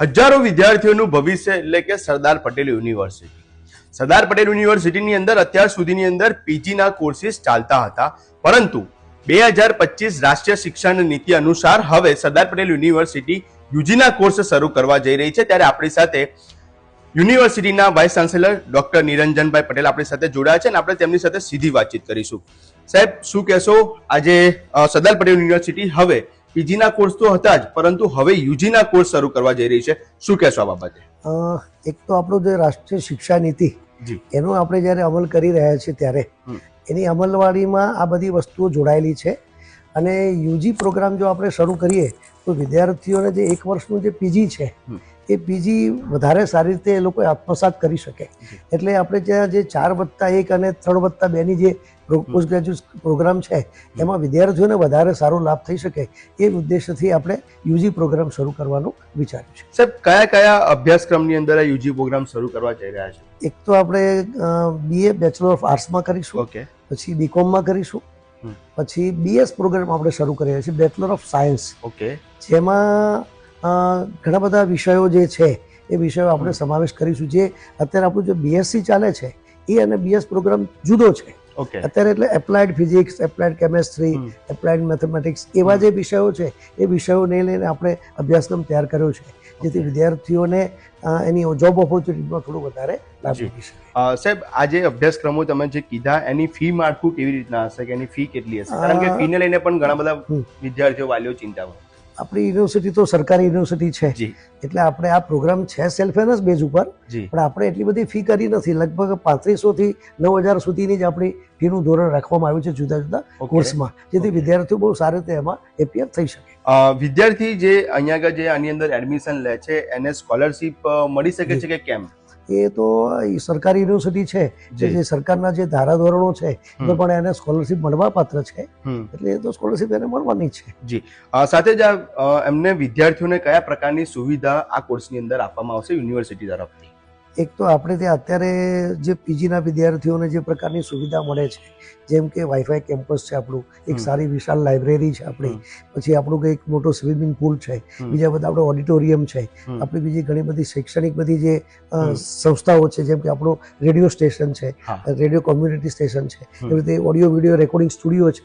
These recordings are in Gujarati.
હજારો વિદ્યાર્થીઓનું ભવિષ્ય એટલે કે સરદાર પટેલ યુનિવર્સિટી. સરદાર પટેલ યુનિવર્સિટીની અંદર અત્યાર સુધીની અંદર પીજીના કોર્સિસ ચાલતા હતા. પરંતુ બે હજાર પચીસ રાષ્ટ્રીય શિક્ષણ નીતિ અનુસાર હવે સરદાર પટેલ યુનિવર્સિટી યુજીના કોર્સ શરૂ કરવા જઈ રહી છે. ત્યારે આપણી સાથે યુનિવર્સિટીના vice chancellor doctor Niranjanbhai Patel આપણી સાથે જોડાયા છે અને આપણે તેમની સાથે સીધી વાતચીત કરીશું. સાહેબ, શું કહેશો? આજે સરદાર પટેલ યુનિવર્સિટી હવે પીજીના કોર્સ તો હતા જ પરંતુ હવે યુજીના કોર્સ શરૂ કરવા જઈ રહી છે. શું કહેશો આ બાબતે? એક તો આપણું જે રાષ્ટ્રીય શિક્ષા નીતિ એનો આપણે જ્યારે અમલ કરી રહ્યા છીએ ત્યારે એની અમલવાડીમાં આ બધી વસ્તુઓ જોડાયેલી છે. અને યુજી પ્રોગ્રામ જો આપણે શરૂ કરીએ તો વિદ્યાર્થીઓને જે એક વર્ષનું જે પીજી છે એ પીજી વધારે સારી રીતે એ લોકો આત્મસાત કરી શકે. એટલે આપણે ત્યાં જે ચાર વત્તા એક અને ત્રણ વત્તા બેની જે પોસ્ટ ગ્રેજ્યુએટ પ્રોગ્રામ છે એમાં વિદ્યાર્થીઓને વધારે સારો લાભ થઈ શકે એ ઉદ્દેશ્યથી આપણે યુજી પ્રોગ્રામ શરૂ કરવાનું વિચાર્યું છે. સાહેબ કયા કયા અભ્યાસક્રમની અંદર આ યુજી પ્રોગ્રામ શરૂ કરવા જઈ રહ્યા છે? એક તો આપણે બીએ બેચલર ઓફ આર્ટ્સમાં કરીશું. ઓકે. પછી બીકોમમાં કરીશું. પછી બીએસ પ્રોગ્રામ આપણે શરૂ કરીએ છીએ બેચલર ઓફ સાયન્સ ઓકે જેમાં ઘણા બધા વિષયો જે છે એ વિષયો આપણે સમાવેશ કરીશું. જે અત્યારે આપણું જે બીએસસી ચાલે છે એ અને બીએસ પ્રોગ્રામ જુદો છે. ઓકે અત્યારે એટલે applied physics applied chemistry applied applied mathematics એવા જે વિષયો છે એ વિષયોને લઈને આપણે અભ્યાસક્રમ તૈયાર કર્યો છે. જેથી વિદ્યાર્થીઓને એની જોબ ઓપોર્ચ્યુનિટીમાં થોડું વધારે લાભ જી. શકે. સાહેબ આ જે અભ્યાસક્રમો તમે જે કીધા એની ફી માળખું કેવી રીતના હશે કે એની ફી કેટલી હશે? કારણ કે ફીને લઈને પણ ઘણા બધા વિદ્યાર્થીઓ વાલીઓ ચિંતામાં આપણી યુનિવર્સિટી તો સરકારી યુનિવર્સિટી છે. એટલે આપણે આ પ્રોગ્રામ છે સેલ્ફ ફાઇનાન્સ બેઝ ઉપર. પણ આપણે એટલી બધી ફી કરી નથી. લગભગ પાંત્રીસો થી નવ હજાર સુધીની જ આપણી ફીનું ધોરણ રાખવામાં આવ્યું છે જુદા જુદા. કોર્સમાં જેથી વિદ્યાર્થીઓ બહુ સારી રીતે એમાં એપીએફ થઈ શકે. વિદ્યાર્થી જે અહીંયા આગળ જે આની અંદર એડમિશન લે છે એને સ્કોલરશિપ મળી શકે છે કે કેમ? એ તો સરકારી યુનિવર્સિટી છે. જે. સરકારના જે ધારાધોરણો છે હમ. પણ એને સ્કોલરશિપ મળવા પાત્ર છે એટલે એ તો સ્કોલરશિપ એને મળવાની છે. જી. સાથે જ આ એમને વિદ્યાર્થીઓને કયા પ્રકારની સુવિધા આ કોર્સની અંદર આપવામાં આવશે યુનિવર્સિટી તરફથી? એક તો આપણે ત્યાં અત્યારે જે પીજીના વિદ્યાર્થીઓને જે પ્રકારની સુવિધા મળે છે જેમ કે વાઈફાઈ કેમ્પસ છે આપણું એક સારી વિશાળ લાઇબ્રેરી છે આપણી પછી આપણું કંઈક મોટો સ્વિમિંગ પુલ છે બીજા બધા આપણે ઓડિટોરિયમ છે આપણી બીજી ઘણી બધી શૈક્ષણિક બધી જે સંસ્થાઓ છે જેમ કે આપણું રેડિયો સ્ટેશન છે રેડિયો કોમ્યુનિટી સ્ટેશન છે એવી રીતે ઓડિયો વિડિયો રેકોર્ડિંગ સ્ટુડિયો છે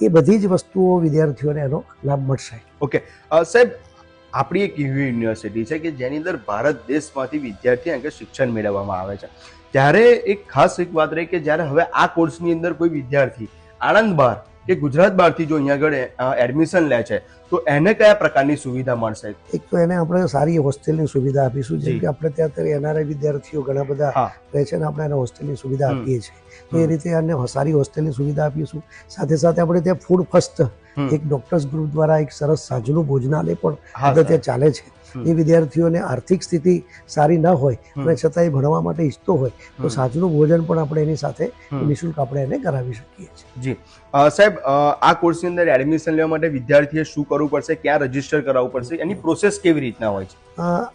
એ બધી જ વસ્તુઓ વિદ્યાર્થીઓને એનો લાભ મળશે. ઓકે. સાહેબ આપણી એક એવી યુનિવર્સિટી છે કે જેની અંદર ભારત દેશમાંથી વિદ્યાર્થી અંગે શિક્ષણ મેળવવામાં આવે છે. ત્યારે એક ખાસ એક વાત રહી કે જ્યારે હવે આ કોર્સની અંદર કોઈ વિદ્યાર્થી આણંદ બહાર કે ગુજરાત બહારથી જો અહીંયા આગળ એડમિશન લે છે તો એને કયા પ્રકારની સુવિધા મળશે? એક તો એને આપણે સારી હોસ્ટેલની સુવિધા આપીશું. જેમ કે આપણે ત્યાં અત્યારે એનઆરઆઈ વિદ્યાર્થીઓ ઘણા બધા રહે છે ને આપણે એને હોસ્ટેલની સુવિધા આપીએ છીએ. તો એ રીતે એને સારી હોસ્ટેલની સુવિધા આપીશું. સાથે સાથે આપણે ત્યાં ફૂડ ફર્સ્ટ એક ડોક્ટર્સ ગ્રુપ દ્વારા એક સરસ સાંજનું ભોજનાલય પણ ત્યાં ચાલે છે. એ વિદ્યાર્થીઓને આર્થિક સ્થિતિ સારી ન હોય. અને છતાં એ ભણવા માટે ઈચ્છતો હોય તો. સાંજનું ભોજન પણ આપણે એની સાથે નિઃશુલ્ક આપણે એને કરાવી શકીએ છીએ. જી. સાહેબ આ કોર્સની અંદર એડમિશન લેવા માટે વિદ્યાર્થીએ શું કરવું પડશે ક્યાં રજિસ્ટર કરાવવું પડશે એની પ્રોસેસ કેવી રીતના હોય છે?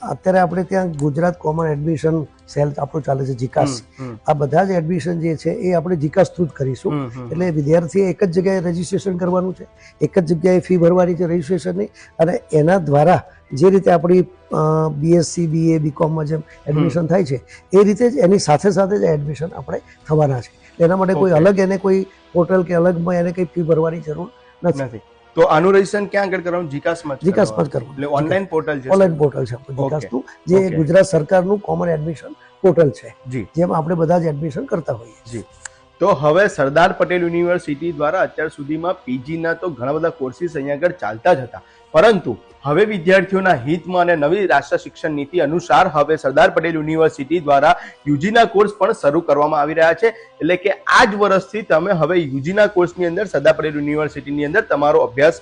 અત્યારે આપણે ત્યાં ગુજરાત કોમન એડમિશન સેલ આપણું ચાલે છે જીકાસ આ બધા જ એડમિશન જે છે એ આપણે જીકાસ થ્રુ જ કરીશું. એટલે વિદ્યાર્થીએ એક જ જગ્યાએ રજીસ્ટ્રેશન કરવાનું છે એક જ જગ્યાએ ફી ભરવાની છે રજીસ્ટ્રેશનની અને એના દ્વારા જે રીતે આપણી બીએસસી બીએ બીકોમમાં જેમ એડમિશન થાય છે એ રીતે જ એની સાથે સાથે જ એડમિશન આપણે થવાના છે. એના માટે કોઈ અલગ એને કોઈ પોર્ટલ કે અલગમાં એને કંઈ ફી ભરવાની જરૂર નથી. તો આનું રજીસ્ટ્રેશન ક્યાં આગળ કરવાનું? જીકાસમાં જ જીકાસમાં જ કરવું એટલે ઓનલાઈન પોર્ટલ છે. ઓનલાઈન પોર્ટલ છે જીકાસનું જે ગુજરાત સરકારનું કોમન એડમિશન પોર્ટલ છે. જી. જેમાં આપણે બધા જ એડમિશન કરતા હોઈએ છીએ. તો હવે સરદાર પટેલ યુનિવર્સિટી દ્વારા અત્યાર સુધીમાં પીજીના તો ઘણા બધા કોર્સીસ અહીંયા આગળ ચાલતા જ હતા. પરંતુ હવે વિદ્યાર્થીઓના હિતમાં અને નવી રાષ્ટ્ર શિક્ષણ નીતિ અનુસાર હવે સરદાર પટેલ યુનિવર્સિટી દ્વારા યુજીના કોર્સ પણ શરૂ કરવામાં આવી રહ્યા છે. એટલે કે આ જ વર્ષથી તમે હવે યુજીના કોર્સની અંદર, સરદાર પટેલ યુનિવર્સિટીની અંદર તમારો અભ્યાસ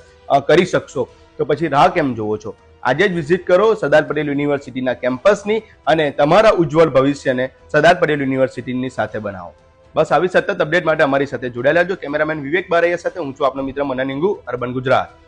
કરી શકશો. તો પછી રાહ કેમ જોવો છો? આજે જ વિઝિટ કરો સરદાર પટેલ યુનિવર્સિટીના કેમ્પસની અને તમારા ઉજ્જવળ ભવિષ્યને સરદાર પટેલ યુનિવર્સિટીની સાથે બનાવો. બસ આવી સતત અપડેટ માટે અમારી સાથે જોડાયેલા જો કેમેરામેન વિવેક બારૈયા સાથે હું છું આપનો મિત્ર ઇંગુ, અર્બન ગુજરાત.